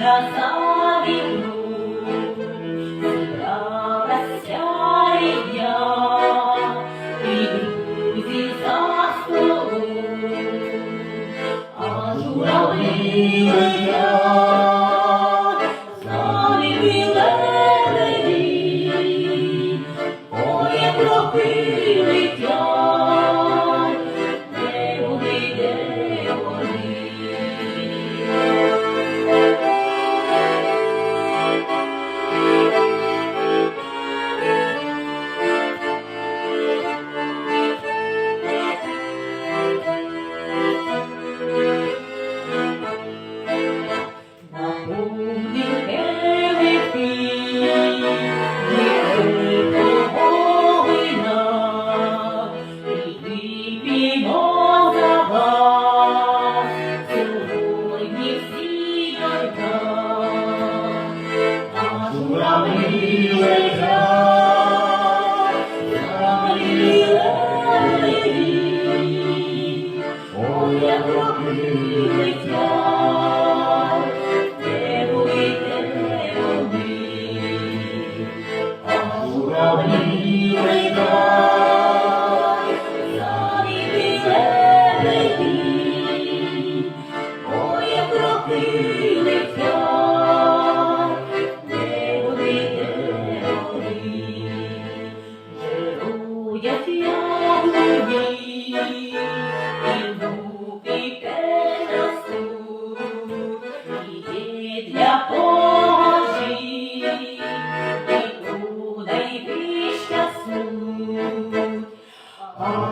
та за вікном. Ой, я пробилися, Hallelujah.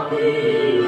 Amen.